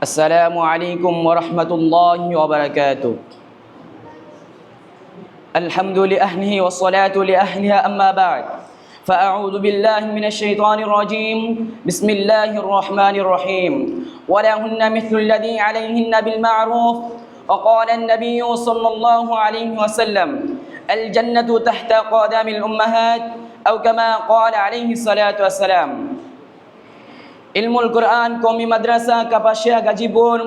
السلام عليكم ورحمة الله وبركاته. الحمد لأهله والصلاة لأهلها أما بعد فأعوذ بالله من الشيطان الرجيم. بسم الله الرحمن الرحيم. ولهن مثل الذي عليهن بالمعروف. وقال النبي صلى الله عليه وسلم الجنة تحت قدم الأمهات أو كما قال عليه الصلاة والسلام. ইলমুল কোরআন কমি মাদ্রাসা, কাপাসিয়া, গাজীপুর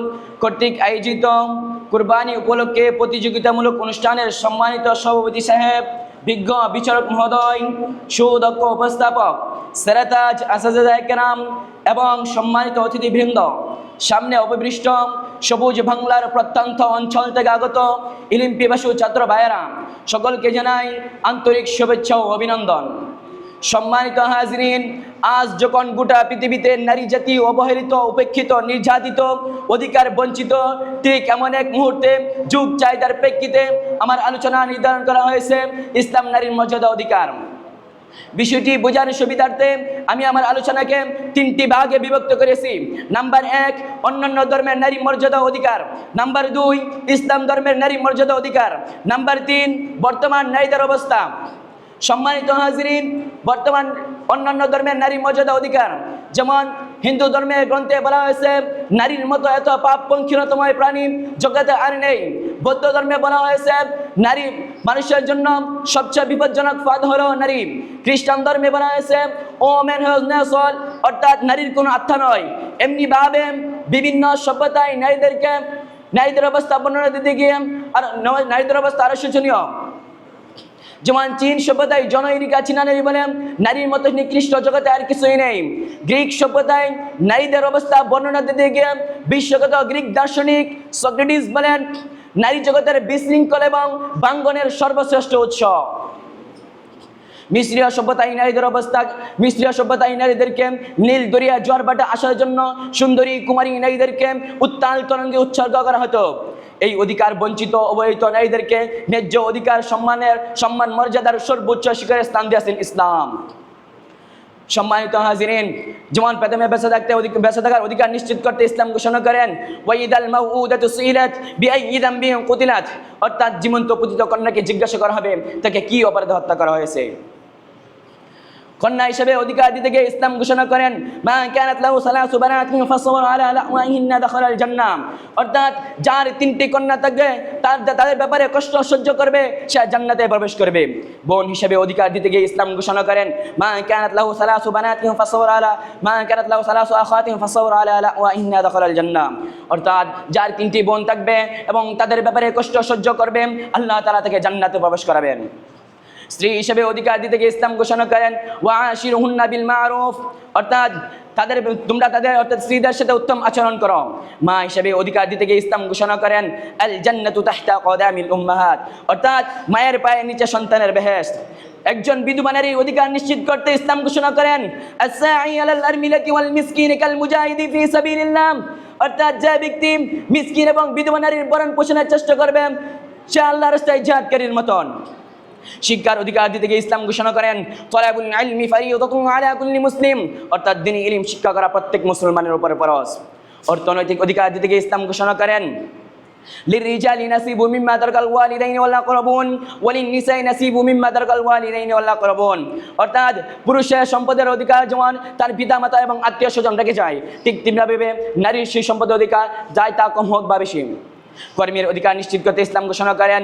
কর্তৃক আয়োজিত কুরবানি উপলক্ষে প্রতিযোগিতামূলক অনুষ্ঠানের সম্মানিত সভাপতি সাহেব, বিজ্ঞ বিচারক মহোদয়, সুদক্ষ উপস্থাপক, সেরাতাজ আসাজাম এবং সম্মানিত অতিথিবৃন্দ। সামনে অপবৃষ্ট সবুজ বাংলার প্রত্যন্ত অঞ্চল থেকে আগত ইলিম পিবাসু ছাত্র ভাইয়েরা, সকলকে জানাই আন্তরিক শুভেচ্ছা ও অভিনন্দন। সম্মানিত হাজরিন, আজ যখন গোটা পৃথিবীতে নারী জাতি অবহেলিত, উপেক্ষিত, নির্যাতিত, অধিকার বঞ্চিত, ঠিক এমন এক মুহূর্তে যুগ চাহিদার প্রেক্ষিতে আমার আলোচনা নির্ধারণ করা হয়েছে, ইসলাম নারীর মর্যাদা অধিকার। বিষয়টি বোঝার সুবিধার্থে আমি আমার আলোচনাকে তিনটি ভাগে বিভক্ত করেছি। নাম্বার এক, অন্যান্য ধর্মের নারী মর্যাদা অধিকার। নাম্বার দুই, ইসলাম ধর্মের নারী মর্যাদা অধিকার। নাম্বার তিন, বর্তমান নারীদের অবস্থা। সম্মানিত হাজরিন, বর্তমান অন্যান্য ধর্মের নারী মর্যাদা অধিকার। যেমন হিন্দু ধর্মের গ্রন্থে বলা হয়েছে, নারীর মতো এত পাপ পঙ্কিরতময় প্রাণী জগতে আর নেই। বৌদ্ধ ধর্মে বলা হয়েছে, নারী মানুষের জন্য সবচেয়ে বিপজ্জনক পদ হলো নারী। খ্রিস্টান ধর্মে বলা হয়েছে, ও মেন অর্থাৎ নারীর কোনো আত্মা নয়। এমনি ভাবে বিভিন্ন সভ্যতায় নারীদেরকে, নারীদের অবস্থা বর্ণনা দিতে গিয়ে, আর নারীদের অবস্থা আরও শোচনীয়। যেমন চীন সভ্যতায় জনৈরিকা চীনা নারী বলেন নারীর মতো নিকৃষ্ট জগতে আর কিছুই নেই। গ্রিক সভ্যতায় নারীদের অবস্থা বর্ণনা দিতে গিয়ে বিশ্বগত গ্রিক দার্শনিক সক্রেটিস বলেন, নারী জগতের বিশৃঙ্খল এবং বাঙ্গনের সর্বশ্রেষ্ঠ উৎস। মিশ্রীয় সভ্যতায় নারীদের অবস্থা, মিশ্রীয় সভ্যতায় নারীদেরকে নীল দরিয়া জোয়ার বাটা আসার জন্য সুন্দরী কুমারী নারীদেরকে উত্তাল তরঙ্গে উৎসর্গ করা হতো। এই অধিকার বঞ্চিত অবহিত নারীদেরকে ন্যায্য অধিকার, সম্মানের, সম্মান, মর্যাদার সর্বোচ্চ শিখরে স্থান দিয়েছেন ইসলাম। সম্মানিত হাজিরিন যেমন প্রথমে বেঁচে থাকতে বেঁচে থাকার অধিকার নিশ্চিত করতে ইসলাম ঘোষণা করেন অর্থাৎ জীবন্ত পতিত কন্যাকে জিজ্ঞাসা করা হবে, তাকে কি অপরাধে হত্যা করা হয়েছে? কন্যা হিসেবে অধিকার দিতে গিয়ে ইসলাম ঘোষণা করেন, মা কানাত লাহু সালাসু বানাতিন ফাসওয়ার আলা লাওয়াহিন্না দাখালাল জান্নাহ। অর্থাৎ যার তিনটি কন্যা থাকবে, তার তাদের ব্যাপারে কষ্ট সহ্য করবে, সে জান্নাতে প্রবেশ করবে। বোন হিসেবে অধিকার দিতে গিয়ে ইসলাম ঘোষণা করেন, মা কানাত লাহু সালাসু বানাতিন ফাসওয়ার আলা, মা কানাত লাহু সালাসু আখাতিন ফাসওয়ার আলা লাওয়াহিন্না দাখালাল জান্নাহ। অর্থাৎ যার তিনটি বোন থাকবে এবং তাদের ব্যাপারে কষ্ট সহ্য করবে, আল্লাহ তাআলা তাকে জান্নাতে প্রবেশ করাবেন। স্ত্রী হিসেবে অধিকার দিতে গিয়ে ইসলাম ঘোষণা করেন, ওয়াশিরুহুন্না বিল মারুফ অর্থাৎ তাদের, তোমরা তাদের, অর্থাৎ স্ত্রীদের সাথে উত্তম আচরণ করো। মা হিসেবে অধিকার দিতে গিয়ে ইসলাম ঘোষণা করেন আল জান্নাতু তাহতা কদামিল উম্মাহাত অর্থাৎ মায়ের পায়ের নিচে সন্তানের বেহেশত। একজন বিধবা নারীর অধিকার নিশ্চিত করতে ইসলাম ঘোষণা করেন, আস-সাঈ আলাল আরমিলাতি ওয়াল মিসকিন কাল মুজাহিদি ফি সাবিলিল্লাহ অর্থাৎ যে ব্যক্তি মিসকিন এবং বিধবা নারীর বরণ পোষণের চেষ্টা করবে, সে আল্লাহর রাস্তায় জিহাদকারীর মতন। শিক্ষার অধিকার দিতে গিয়ে ইসলাম ঘোষণা করেন তলাবুল ইলমি ফারিয়াদাতুন আলা কুল্লি মুসলিম অর্থাৎ দিনী ইলম শিক্ষা করা প্রত্যেক মুসলমানের উপরে ফরজ অর্থনৈতিক অধিকার দিতে গিয়ে ইসলাম ঘোষণা করেন للرجال نصيب مما ترك الوالدين والاقربون وللنساء نصيب مما ترك الوالدين والاقربون অর্থাৎ পুরুষের সম্পদের অধিকার যেমন তার পিতামাতা এবং আত্মীয় স্বজন রেখে যায় ঠিক তেমনিভাবে নারীর সেই সম্পদের অধিকার যায় তা কম হোক বা বেশি কর্মীর অধিকার নিশ্চিত করতে ইসলাম ঘোষণা করেন।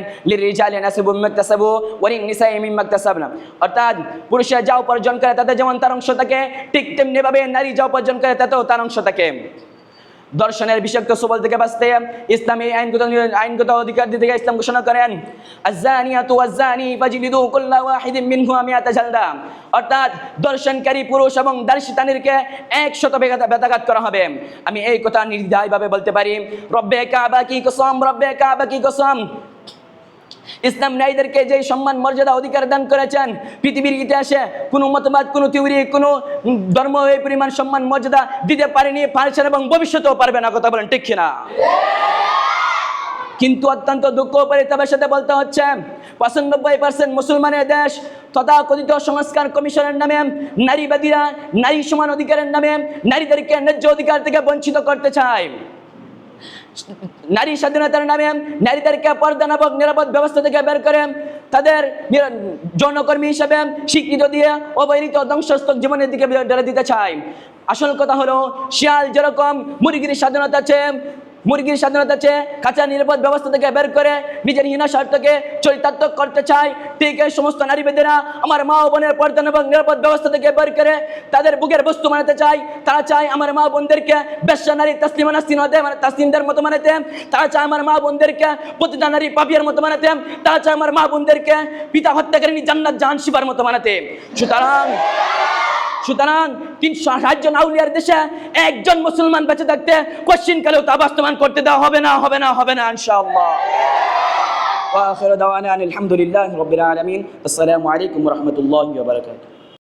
অর্থাৎ পুরুষের যা উপার্জন করে তাতে যেমন তার অংশ থাকে, ঠিক তেমনিভাবে নারী যা উপার্জন করে তাতেও তার অংশ থাকে। দর্শনের বিষাক্ত সবল থেকে বাঁচতে ইসলামী আইনগত আইনগত অধিকার দিতে ইসলাম ঘোষণা করেন। আজানিয়াতু আজানি ফাজিলিদু কুল্লা ওয়াহিদিন মিনহুমা মিয়াতা জালদা। অর্থাৎ দর্শনকারী পুরুষ এবং দার্শিতানিরকে একশত বেতাঘাত করা হবে। আমি এই কথা নির্দায়ভাবে বলতে পারি। রব্বে কাবা কি কসম, রব্বে কাবা কি কসম? ইসলাম নারীদেরকে যে সম্মান, মর্যাদা, অধিকার দান করেছেন, পৃথিবীর ইতিহাসে কোনো মতবাদ, কোনো থিওরি কোনো ধর্ম এই পরিমাণ সম্মান, মর্যাদা দিতে পারেনি, পারছেন এবং ভবিষ্যতেও পারবে না, কথা বলেন ঠিক কিনা? কিন্তু অত্যন্ত দুঃখ পরিতাপের সাথে বলতে হচ্ছে, পঁচানব্বই পার্সেন্ট মুসলমানের দেশ তথা কথিত সংস্কার কমিশনের নামে, নারীবাদীরা নারী সমান অধিকারের নামে নারীদেরকে ন্যায্য অধিকার থেকে বঞ্চিত করতে চায়। নারী স্বাধীনতার নামে নারীদেরকে পর্দা নামক নিরাপদ ব্যবস্থা থেকে বের করে, তাদের জনকর্মী হিসেবে স্বীকৃত দিয়ে অবহেলিত ধ্বংসস্তক জীবনের দিকে ডেরা দিতে চায় আসল কথা হলো, শিয়াল যেরকম মুরগির স্বাধীনতা আছে মুরগির স্বাধীনতা চেয়ে কাঁচা নিরাপদ ব্যবস্থা থেকে বের করে নিজের হীনা স্বার্থকে চরিতার্থ করতে চায়, ঠিক এই সমস্ত নারী বেদেরা আমার মা বোনের পর্দান এবং নিরাপদ ব্যবস্থা থেকে বের করে তাদের বুকের বস্তু বানাতে চায়। তারা চায় আমার মা বোনদেরকে বেশ্যা নারী তাসলিমা মানে তাসলিমদের মতো বানাতে। তারা চায় আমার মা বোনদেরকে প্রতিটা নারী পাপিয়ার মতো বানাতে। তারা চায় আমার মা বোনদেরকে পিতা হত্যাকারী জান্নাত জাহান শিবার মতো বানাতে। সুতরাং সুতরাং তিনশো ষাট জন আউলিয়ার দেশে একজন মুসলমান বেঁচে থাকতে কোশ্চিন কালেও তা বাস্তবায়ন করতে দেওয়া হবে না হবে না হবে না ইনশাআল্লাহ وآخر دعوانا أن الحمد لله رب العالمين السلام عليكم ورحمة الله وبركاته